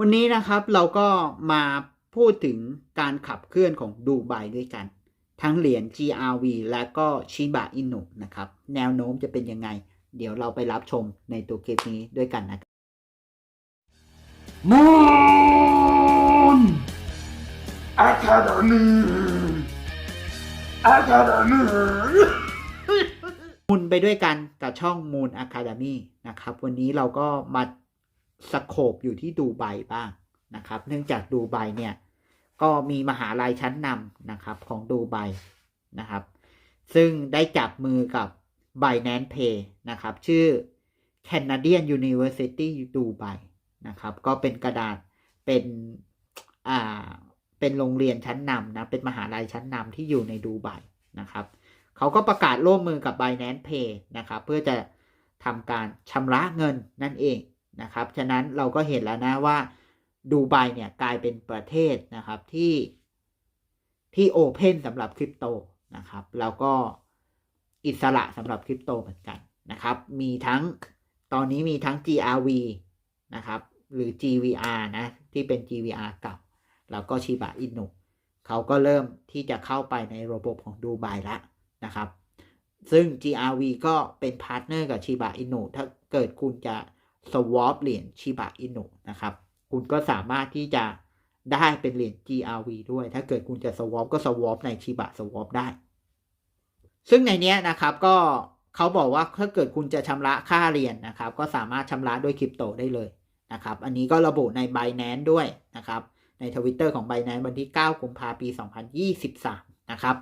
วันนี้นะครับเราก็มาพูดถึงการขับเคลื่อนของดูไบด้วยกัน ทั้งเหรียญ GRV และก็ชิบะอินุนะครับ แนวโน้มจะเป็นยังไง เดี๋ยวเราไปรับชมในตัวคลิปนี้ด้วยกันนะครับ Moon Academy Academy มูลไปด้วยกันกับช่อง Moon Academy นะครับ วันนี้เราก็มา สโคบอยู่ที่ดูไบบ้างนะครับ เนื่องจากดูไบเนี่ย ก็มีมหาลัยชั้นนำนะครับของดูไบนะครับ ซึ่งได้จับมือกับ Binance Pay นะครับ ชื่อ Canadian University Dubai นะครับ ก็เป็นกระดาษเป็นอ่าเป็นโรงเรียนชั้นนำนะ เป็นมหาลัยชั้นนำที่อยู่ในดูไบนะครับเขาก็ประกาศร่วมมือกับ Binance Pay นะครับ เพื่อจะทำการชำระเงินนั่นเอง นะครับ ฉะนั้นเราก็เห็นแล้วนะว่าดูไบเนี่ยกลายเป็นประเทศนะครับที่ที่โอเพนสำหรับคริปโตนะครับแล้วก็อิสระสำหรับคริปโตเหมือนกันนะครับ มีทั้งตอนนี้มีทั้ง GRV นะครับ หรือ GVR นะ ที่เป็น GVR เก่า แล้วก็ชิบะอินุเขาก็เริ่มที่จะเข้าไปในระบบของดูไบแล้วนะครับ ซึ่ง GRV ก็เป็นพาร์ทเนอร์กับชิบะอินุถ้าเกิดคุณจะ swap เหรียญชิบะอินุนะครับ คุณก็สามารถที่จะได้เป็นเหรียญ GRV ด้วย ถ้าเกิดคุณจะ swap ก็ swap ในชิบะ swap ได้ ซึ่งในเนี้ยนะครับก็เขาบอกว่าถ้าเกิดคุณจะชำระค่าเหรียญนะครับ ก็สามารถชำระด้วยคริปโตได้เลยนะครับ อันนี้ก็ระบุใน Binance ด้วยนะครับ ในทวิตเตอร์ของ Binance วันที่ 9 กุมภาพันธ์ ปี 2023 นะครับ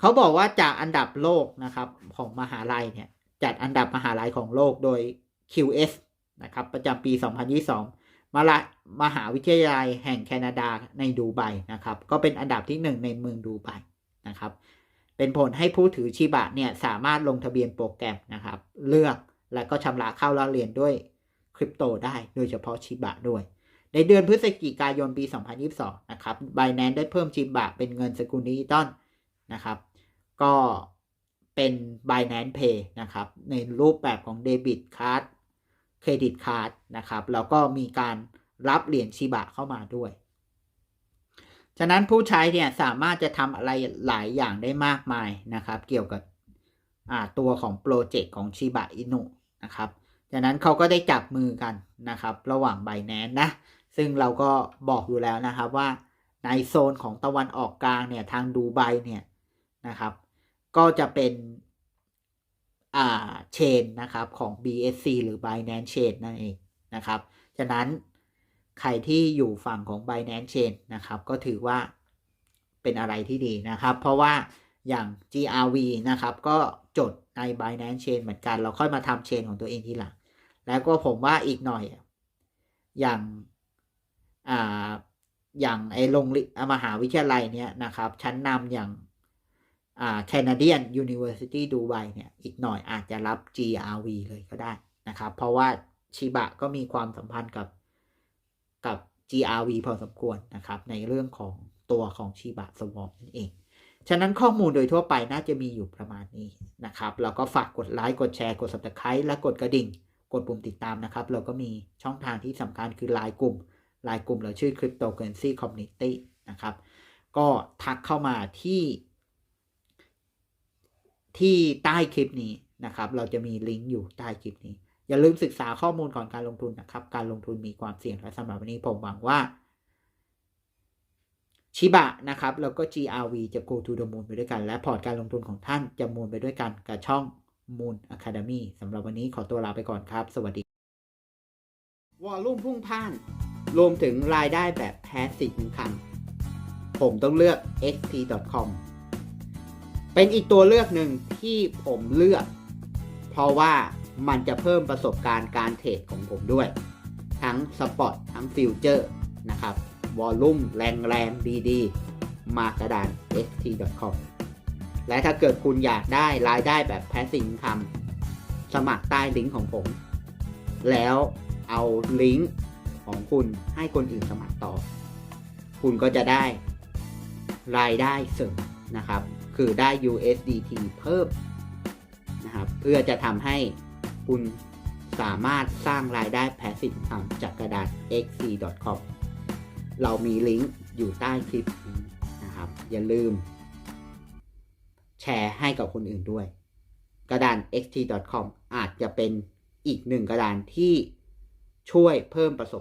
เขาบอกว่าจากอันดับโลกนะครับของมหาลัยเนี่ยจัดอันดับมหาลัยของโลกโดย QS นะครับ ประจำปี 2022 มาละมหาวิทยาลัยแห่งแคนาดาในดูไบนะครับ ก็เป็นอันดับที่ 1 ในเมืองดูไบนะครับ เป็นผลให้ผู้ถือชิบะเนี่ยสามารถลงทะเบียนโปรแกรมนะครับ เลือกและก็ชำระเข้าแล้วเรียนด้วยคริปโตได้โดยเฉพาะชิบะด้วย ในเดือนพฤศจิกายนปี 2022 นะครับ Binance ได้เพิ่มชิบะเป็นเงินสกุลดิจิตอลนะครับ ก็เป็น Binance Pay นะครับ ในรูปแบบของเดบิตการ์ด เครดิตการ์ดนะครับ แล้วก็มีการรับเหรียญชิบะเข้ามาด้วย ฉะนั้นผู้ใช้เนี่ยสามารถจะทำอะไรหลายอย่างได้มากมายนะครับ เกี่ยวกับตัวของโปรเจกต์ของชิบะอินุนะครับจากนั้นเขาก็ได้จับมือกันนะครับ ระหว่าง b บแนนนะ ซึ่งเราก็บอกอยู่แล้วนะครับว่าในโซนของตะวันออกกลางเนี่ยทางดูไบเนี่ยนะครับ ก็จะเป็น อ่าเชนนะครับของ BSC หรือ Binance Chain นั่นเองนะครับฉะนั้นใครที่อยู่ฝั่งของ Binance Chain นะครับก็ถือว่าเป็นอะไรที่ดีนะครับ เพราะว่าอย่าง GRV นะครับก็จดใน Binance Chain เหมือนกัน เราค่อยมาทำเชนของตัวเองทีหลัง แล้วก็ผมว่าอีกหน่อย อย่างอ่าอย่างไอโรงมหาวิทยาลัยเนี่ยนะครับ ชั้นนำอย่าง อ่า Canadian University Dubai เนี่ยอีกหน่อยอาจจะรับ GRV เลยก็ได้นะครับ เพราะว่าชิบะก็มีความสัมพันธ์กับกับ GRV พอสมควรนะครับ ในเรื่องของตัวของชิบะสวอปนั่นเอง ฉะนั้นข้อมูลโดยทั่วไปน่าจะมีอยู่ประมาณนี้นะครับ แล้วก็ฝากกดไลค์กดแชร์กด subscribe และกดกระดิ่ง กดปุ่มติดตามนะครับ เราก็มีช่องทางที่สำคัญคือไลน์กลุ่มไลน์กลุ่มเราชื่อ Cryptocurrency Community นะครับ ก็ทักเข้ามาที่ ที่ใต้คลิปนี้นะครับ เราจะมีลิงก์อยู่ใต้คลิปนี้ อย่าลืมศึกษาข้อมูลก่อนการลงทุนนะครับ การลงทุนมีความเสี่ยงและสำหรับวันนี้ผมหวังว่าชิบะนะครับ แล้วก็ GRV จะ go to the moon ไปด้วยกัน และพอร์ตการลงทุนของท่านจะมูลไปด้วยกันกับช่อง Moon Academy สำหรับวันนี้ขอตัวลาไปก่อนครับ สวัสดี วอลลุ่มพุ่งพ่าน รวมถึงรายได้แบบ passive income ผมต้องเลือก xp.com เป็นอีกตัวเลือกหนึ่ง ที่ผมเลือก เพราะว่ามันจะเพิ่มประสบการณ์การเทรดของผมด้วย ทั้งสปอตทั้งฟิวเจอร์นะครับ วอลลุ่มแรงแรงดีๆ มากระดาน xt.com และถ้าเกิดคุณอยากได้รายได้แบบ passive income สมัครใต้ลิงก์ของผม แล้วเอาลิงก์ของคุณให้คนอื่นสมัครต่อ คุณก็จะได้รายได้เสริมนะครับ คือได้ USDT เพิ่มนะครับ เพื่อจะทำให้คุณสามารถสร้างรายได้ passive income จากกระดาน xc.com เรามีลิงก์อยู่ใต้คลิปนี้นะครับ อย่าลืม แชร์ให้กับคนอื่นด้วย กระดาน xt.com อาจจะเป็นอีกหนึ่งกระดานที่ช่วยเพิ่มประสบ